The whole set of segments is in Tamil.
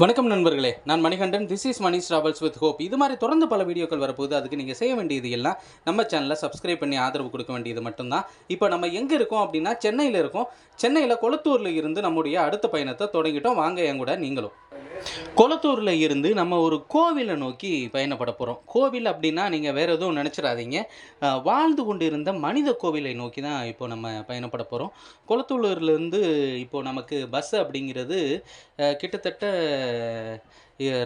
வணக்கம் நண்பர்களே. நான் Manikandan. This is Mani travels with hope இது மாதிரி தொடர்ந்து பல வீடியோக்கள் வரப்போகுது. அதுக்கு நீங்கள் செய்ய வேண்டியது எல்லாம் நம்ம சேனலை சப்ஸ்கிரைப் பண்ணி ஆதரவு கொடுக்க வேண்டியது மட்டும்தான். இப்போ நம்ம எங்கே இருக்கோம் அப்படின்னா சென்னையில் இருக்கோம். சென்னையில் கொளத்தூரில் இருந்து நம்முடைய அடுத்த பயணத்தை தொடங்கிட்டோம். வாங்க என் கூட நீங்களும். கொளத்தூரில் இருந்து நம்ம ஒரு கோவிலை நோக்கி பயணப்பட போகிறோம் கோவில் அப்படின்னா நீங்கள் வேறு எதுவும் நினச்சிடாதீங்க. வாழ்ந்து கொண்டு இருந்த மனித கோவிலை நோக்கி தான் இப்போ நம்ம பயணப்பட போகிறோம் கொளத்தூர்லேருந்து இப்போ நமக்கு பஸ் அப்படிங்கிறது கிட்டத்தட்ட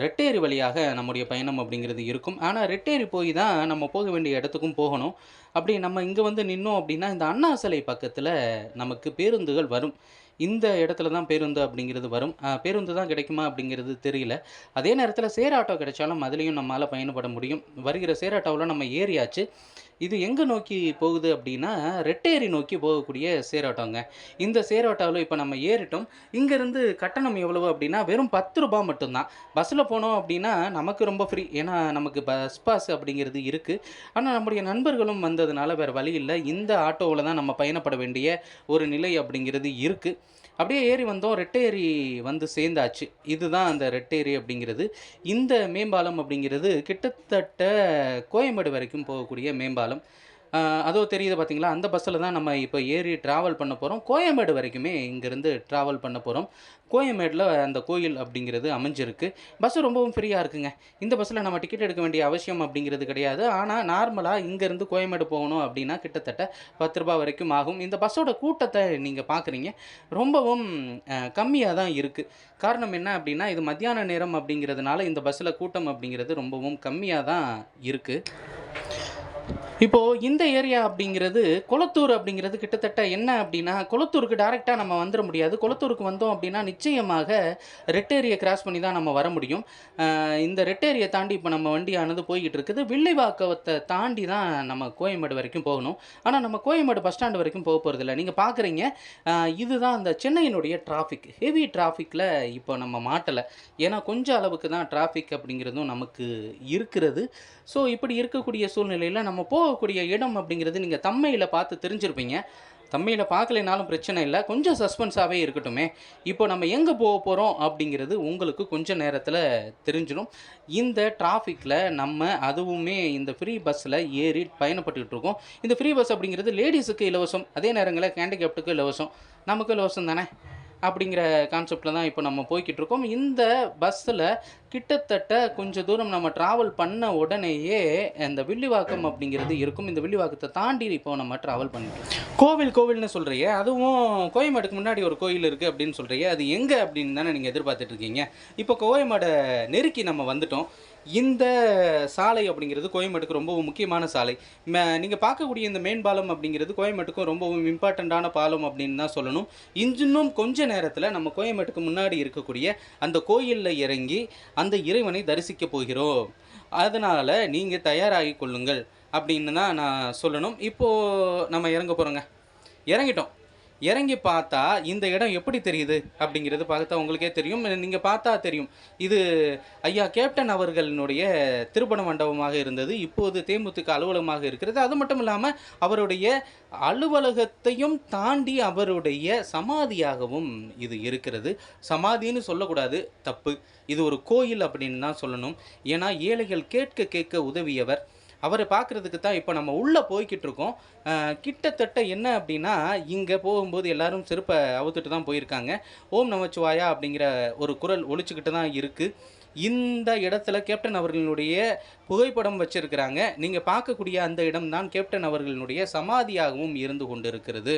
ரெட்டேரி வழியாக நம்முடைய பயணம் அப்படிங்கிறது இருக்கும். ஆனால் ரெட்டேரி போய் தான் நம்ம போக வேண்டிய இடத்துக்கும் போகணும். அப்படி நம்ம இங்கே வந்து நின்னோம் அப்படின்னா இந்த அண்ணா சிலை பக்கத்தில் நமக்கு பேருந்துகள் வரும். இந்த இடத்துல தான் பேருந்து அப்படிங்கிறது வரும். பேருந்து தான் கிடைக்குமா அப்படிங்கிறது தெரியல. அதே நேரத்தில் சேர் ஆட்டோ கிடைச்சாலும் அதுலேயும் நம்மளால் பயணப்பட முடியும். வருகிற சேர் ஆட்டோவில் நம்ம ஏறியாச்சு. இது எங்கே நோக்கி போகுது அப்படின்னா ரெட்டேரி நோக்கி போகக்கூடிய சேர் ஆட்டோங்க. இந்த சேராட்டோவில் இப்போ நம்ம ஏறிட்டோம். இங்கேருந்து கட்டணம் எவ்வளவு அப்படின்னா வெறும் பத்து ரூபாய் மட்டும்தான். பஸ்ஸில் போனோம் அப்படின்னா நமக்கு ரொம்ப ஃப்ரீ ஏன்னா நமக்கு பஸ் பாஸ் அப்படிங்கிறது இருக்குது ஆனால் நம்முடைய நண்பர்களும் வந்ததுனால வேறு வழி இல்லை. இந்த ஆட்டோவில் தான் நம்ம பயணப்பட வேண்டிய ஒரு நிலை அப்படிங்கிறது இருக்குது அப்படியே ஏறி வந்தோம். ரெட்டேரி வந்து சேர்ந்தாச்சு. இதுதான் அந்த ரெட்டேரி அப்படிங்கிறது. இந்த மேம்பாலம் அப்படிங்கிறது கிட்டத்தட்ட கோயம்பேடு வரைக்கும் போகக்கூடிய மேம்பாலம். அதோ தெரியுது பார்த்தீங்களா அந்த பஸ்ஸில் தான் நம்ம இப்போ ஏறி ட்ராவல் பண்ண போகிறோம் கோயம்பேடு வரைக்குமே இங்கேருந்து ட்ராவல் பண்ண போகிறோம் கோயம்பேடில் அந்த கோயில் அப்படிங்கிறது அமைஞ்சிருக்கு. பஸ்ஸு ரொம்பவும் ஃப்ரீயாக இருக்குங்க. இந்த பஸ்ஸில் நம்ம டிக்கெட் எடுக்க வேண்டிய அவசியம் அப்படிங்கிறது கிடையாது. ஆனால் நார்மலாக இங்கேருந்து கோயம்பேடு போகணும் அப்படின்னா கிட்டத்தட்ட பத்து ரூபாய் வரைக்கும் ஆகும். இந்த பஸ்ஸோட கூட்டத்தை நீங்கள் பார்க்குறீங்க ரொம்பவும் கம்மியாக தான் இருக்குது காரணம் என்ன அப்படின்னா இது மத்தியான நேரம் அப்படிங்கிறதுனால இந்த பஸ்ஸில் கூட்டம் அப்படிங்கிறது ரொம்பவும் கம்மியாக தான் இருக்குது இப்போது இந்த ஏரியா அப்படிங்கிறது குளத்தூர் அப்படிங்கிறது கிட்டத்தட்ட என்ன அப்படின்னா குளத்தூருக்கு டைரெக்டாக நம்ம வந்துட முடியாது. கொளத்தூருக்கு வந்தோம் அப்படின்னா நிச்சயமாக ரெட்டேரியை கிராஸ் பண்ணி தான் நம்ம வர முடியும். இந்த ரெட் ரெட்டேரியை தாண்டி இப்போ நம்ம வண்டியானது போய்கிட்டு இருக்குது. வில்லிவாக்கத்தை தாண்டி தான் நம்ம கோயம்பேடு வரைக்கும் போகணும். ஆனால் நம்ம கோயம்பேடு பஸ் ஸ்டாண்டு வரைக்கும் போக போகிறது இல்லை. நீங்கள் பார்க்குறீங்க இதுதான் அந்த சென்னையினுடைய டிராஃபிக் ஹெவி டிராஃபிக்கில் இப்போ நம்ம மாட்டலை. ஏன்னா கொஞ்சம் அளவுக்கு தான் டிராஃபிக் அப்படிங்கிறதும் நமக்கு இருக்கிறது. ஸோ இப்படி இருக்கக்கூடிய சூழ்நிலையில் நம்ம போக போகக்கூடிய இடம் அப்படிங்கிறது நீங்கள் தம்மையில் பார்த்து தெரிஞ்சிருப்பீங்க. தம்மையில் பார்க்கலைனாலும் பிரச்சனை இல்லை. கொஞ்சம் சஸ்பென்ஸாகவே இருக்கட்டுமே. இப்போ நம்ம எங்கே போக போகிறோம் அப்படிங்கிறது உங்களுக்கு கொஞ்சம் நேரத்தில் தெரிஞ்சிடும். இந்த டிராஃபிக்கில் நம்ம அதுவுமே இந்த ஃப்ரீ பஸ்ஸில் ஏறி பயணப்பட்டுக்கிட்டு இருக்கோம். இந்த ஃப்ரீ பஸ் அப்படிங்கிறது லேடிஸுக்கு இலவசம். அதே நேரங்களில் ஹேண்டிகேப்டுக்கு இலவசம். நமக்கு இலவசம் தானே? அப்படிங்கிற கான்செப்டில் தான் இப்போ நம்ம போய்கிட்டு இருக்கோம் இந்த பஸ்ஸில் கிட்டத்தட்ட கொஞ்சம் தூரம் நம்ம ட்ராவல் பண்ண உடனேயே அந்த வில்லிவாக்கம் அப்படிங்கிறது இருக்கும். இந்த வில்லிவாக்கத்தை தாண்டி இப்போ நம்ம ட்ராவல் பண்ணிட்டோம் கோவில் கோவில்னு சொல்கிறிய அதுவும் கோயம்பேடுக்கு முன்னாடி ஒரு கோயில் இருக்குது அப்படின்னு சொல்கிறிய அது எங்கே அப்படின்னு தானே நீங்கள் எதிர்பார்த்துட்ருக்கீங்க இப்போ கோயம்பேடை நெருக்கி நம்ம வந்துட்டோம். இந்த சாலை அப்படிங்கிறது கோயம்பேட்டுக்கு ரொம்பவும் முக்கியமான சாலை. நீங்கள் பார்க்கக்கூடிய இந்த மேம்பாலம் அப்படிங்கிறது கோயம்பேட்டுக்கும் ரொம்பவும் இம்பார்ட்டண்ட்டான பாலம் அப்படின்னு தான் சொல்லணும். இன்னும் கொஞ்ச நேரத்தில் நம்ம கோயம்பேட்டுக்கு முன்னாடி இருக்கக்கூடிய அந்த கோயிலில் இறங்கி அந்த இறைவனை தரிசிக்க போகிறோம். அதனால் நீங்கள் தயாராகி கொள்ளுங்கள் அப்படின்னு தான் நான் சொல்லணும். இப்போது நம்ம இறங்க போகிறோங்க இறங்கிட்டோம். இறங்கி பார்த்தா இந்த இடம் எப்படி தெரியுது அப்படிங்கிறது பார்த்தா உங்களுக்கே தெரியும். நீங்கள் பார்த்தா தெரியும். இது ஐயா கேப்டன் அவர்களினுடைய திருப்பண மண்டபமாக இருந்தது. இப்போது தேமுதிக அலுவலகமாக இருக்கிறது. அது மட்டும் இல்லாமல் அவருடைய அலுவலகத்தையும் தாண்டி அவருடைய சமாதியாகவும் இது இருக்கிறது. சமாதின்னு சொல்லக்கூடாது. தப்பு. இது ஒரு கோயில் அப்படின்னு தான் சொல்லணும். ஏன்னா ஏழைகள் கேட்க கேட்க உதவியவர். அவரை பார்க்குறதுக்கு தான் இப்போ நம்ம உள்ளே போய்கிட்டு இருக்கோம். கிட்டத்தட்ட என்ன அப்படின்னா இங்கே போகும்போது எல்லாரும் செருப்பை அவுத்துட்டு தான் போயிருக்காங்க. ஓம் நமச்சிவாயா அப்படிங்கிற ஒரு குரல் ஒழிச்சுக்கிட்டு தான் இருக்குது இந்த இடத்துல கேப்டன் அவர்களுடைய புகைப்படம் வச்சிருக்கிறாங்க. நீங்கள் பார்க்கக்கூடிய அந்த இடம்தான் கேப்டன் அவர்களுடைய சமாதியாகவும் இருந்து கொண்டு இருக்கிறது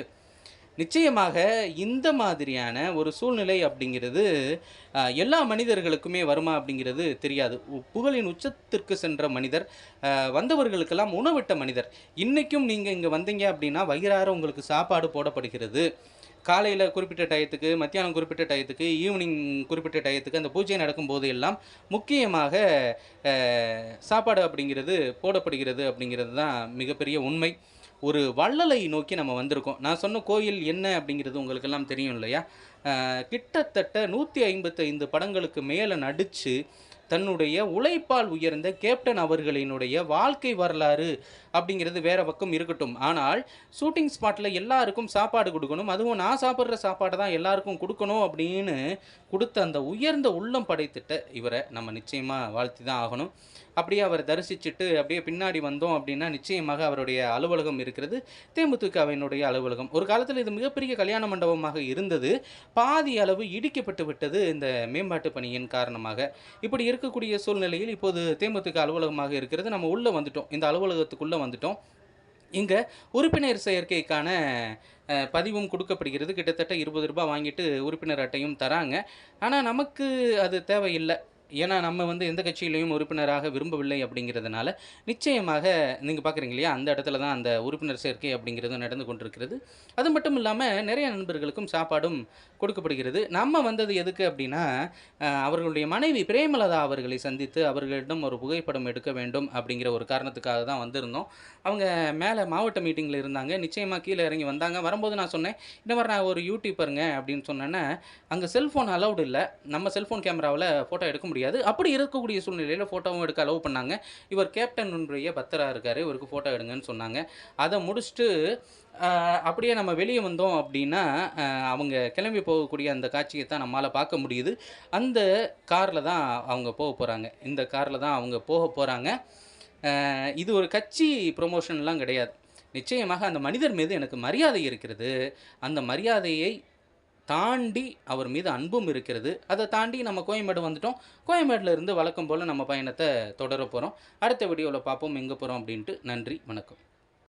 நிச்சயமாக இந்த மாதிரியான ஒரு சூழ்நிலை அப்படிங்கிறது எல்லா மனிதர்களுக்குமே வருமா அப்படிங்கிறது தெரியாது. உ- புகழின் உச்சத்திற்கு சென்ற மனிதர் வந்தவர்களுக்கெல்லாம் உணவிட்ட மனிதர். இன்றைக்கும் நீங்கள் இங்கே வந்தீங்க அப்படின்னா வயிறார உங்களுக்கு சாப்பாடு போடப்படுகிறது. காலையில் குறிப்பிட்ட டயத்துக்கு மத்தியானம் குறிப்பிட்ட டயத்துக்கு ஈவினிங் குறிப்பிட்ட டயத்துக்கு அந்த பூஜை நடக்கும்போது எல்லாம் முக்கியமாக சாப்பாடு அப்படிங்கிறது போடப்படுகிறது அப்படிங்கிறது தான் மிகப்பெரிய உண்மை. ஒரு வள்ளலை நோக்கி நம்ம வந்திருக்கோம். நான் சொன்ன கோயில் என்ன அப்படிங்கிறது உங்களுக்கெல்லாம் தெரியும் இல்லையா? கிட்டத்தட்ட நூற்றி ஐம்பத்தைந்து படங்களுக்கு மேலே நடித்து தன்னுடைய உழைப்பால் உயர்ந்த கேப்டன் அவர்களினுடைய வாழ்க்கை வரலாறு அப்படிங்கிறது வேற பக்கம் இருக்கட்டும். ஆனால் ஷூட்டிங் ஸ்பாட்டில் எல்லாருக்கும் சாப்பாடு கொடுக்கணும். அதுவும் நான் சாப்பிட்ற சாப்பாடை தான் எல்லாருக்கும் கொடுக்கணும் அப்படின்னு கொடுத்த அந்த உயர்ந்த உள்ளம் படைத்திட்ட இவரை நம்ம நிச்சயமாக வாழ்த்தி தான் ஆகணும். அப்படியே அவர் தரிசிச்சுட்டு அப்படியே பின்னாடி வந்தோம் அப்படின்னா நிச்சயமாக அவருடைய அலுவலகம் இருக்கிறது. தேமுதிகவினுடைய அலுவலகம். ஒரு காலத்தில் இது மிகப்பெரிய கல்யாண மண்டபமாக இருந்தது. பாதி அளவு இடிக்கப்பட்டு விட்டது இந்த மேம்பாட்டு பணியின் காரணமாக. இப்படி இருக்கக்கூடிய சூழ்நிலையில் இப்போது தேமுதிக அலுவலகமாக இருக்கிறது. நம்ம உள்ளே வந்துட்டோம். இந்த அலுவலகத்துக்குள்ளே வந்துட்டோம். இங்கே உறுப்பினர் சேர்க்கைக்கான பதிவும் கொடுக்கப்படுகிறது. கிட்டத்தட்ட இருபது ரூபாய் வாங்கிட்டு உறுப்பினர் அட்டையும் தராங்க. ஆனால் நமக்கு அது தேவையில்லை. ஏன்னா நம்ம வந்து எந்த கட்சியிலையும் உறுப்பினராக விரும்பவில்லை அப்படிங்கிறதுனால நிச்சயமாக நீங்கள் பார்க்குறீங்க இல்லையா அந்த இடத்துல தான் அந்த உறுப்பினர் சேர்க்கை அப்படிங்கிறது நடந்து கொண்டிருக்கிறது. அது மட்டும் இல்லாமல் நிறைய நண்பர்களுக்கும் சாப்பாடும் கொடுக்கப்படுகிறது. நம்ம வந்தது எதுக்கு அப்படின்னா அவர்களுடைய மனைவி பிரேமலதா அவர்களை சந்தித்து அவர்களிடம் ஒரு புகைப்படம் எடுக்க வேண்டும் அப்படிங்கிற ஒரு காரணத்துக்காக தான் வந்திருந்தோம். அவங்க மேலே மாவட்ட மீட்டிங்கில் இருந்தாங்க. நிச்சயமாக கீழே இறங்கி வந்தாங்க. வரும்போது நான் சொன்னேன் இந்த மாதிரி நான் ஒரு யூடியூப்பருங்க அப்படின்னு சொன்னேன்னா அங்கே செல்ஃபோன் அலௌடு இல்லை. நம்ம செல்ஃபோன் கேமராவில் ஃபோட்டோ எடுக்க முடியாது. அப்படி இருக்கக்கூடிய சூழ்நிலையில் ஃபோட்டோவும் எடுக்க அலோவ் பண்ணாங்க. இவர் கேப்டனுடைய பத்தராக இருக்கார். இவருக்கு ஃபோட்டோ எடுங்கன்னு சொன்னாங்க. அதை முடிச்சுட்டு அப்படியே நம்ம வெளியே வந்தோம் அப்படின்னா அவங்க கிளம்பி போகக்கூடிய அந்த காட்சியை தான் நம்மளால் பார்க்க முடியுது. அந்த காரில் தான் அவங்க போக போகிறாங்க இந்த காரில் தான் அவங்க போக போகிறாங்க இது ஒரு கட்சி ப்ரொமோஷன்லாம் கிடையாது. நிச்சயமாக அந்த மனிதர் மீது எனக்கு மரியாதை இருக்கிறது. அந்த மரியாதையை தாண்டி அவர் மீது அன்பும் இருக்கிறது. அதை தாண்டி நம்ம கோயம்பேடு வந்துட்டோம். கோயம்பேட்டில் இருந்து வழக்கம் போல் நம்ம பயணத்தை தொடர போகிறோம் அடுத்த வீடியோவில் பார்ப்போம். எங்கே போகிறோம் அப்படின்ட்டு நன்றி வணக்கம்.